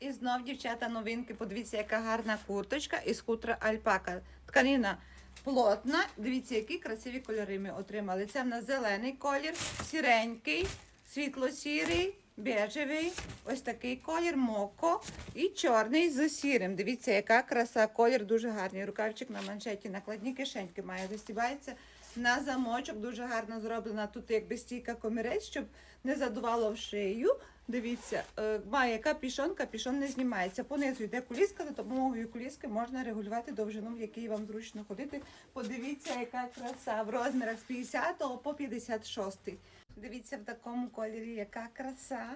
І знов, дівчата, новинки. Подивіться, яка гарна курточка із хутра альпака. Тканина плотна. Дивіться, які красиві кольори ми отримали. Це в нас зелений колір, сіренький, світло-сірий, бежевий, ось такий колір, моко і чорний з сірим. Дивіться, яка краса, колір дуже гарний. Рукавчик на манжеті, накладні кишеньки має, застібається на замочок, дуже гарно зроблена. Тут якби стійка комірець, щоб не задувало в шию. Дивіться, е, має капішон, капішон не знімається. Понизу йде куліска, за допомогою куліски можна регулювати довжину, в якій вам зручно ходити. Подивіться, яка краса в розмірах з 50 по 56. Дивіться в такому кольорі, яка краса.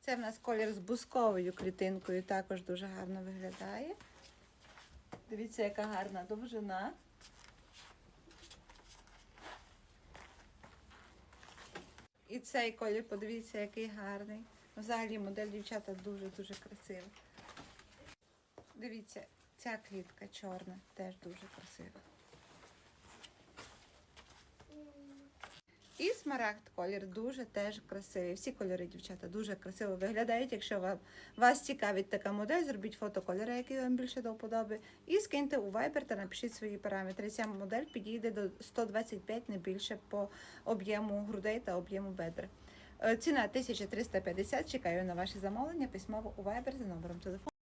Це в нас колір з бусковою клітинкою, також дуже гарно виглядає. Дивіться, яка гарна довжина. І цей колір, подивіться, який гарний. Взагалі модель дівчата дуже-дуже красива. Дивіться, ця клітка чорна, теж дуже красива. І смарагд колір дуже теж красивий. Всі кольори, дівчата, дуже красиво виглядають. Якщо вам, вас цікавить така модель, зробіть фото кольору, який вам більше до вподоби. І скиньте у Viber та напишіть свої параметри. Ця модель підійде до 125, не більше по об'єму грудей та об'єму бедра. Е, Ціна 1350. Чекаю на ваші замовлення письмово у Viber за номером телефону.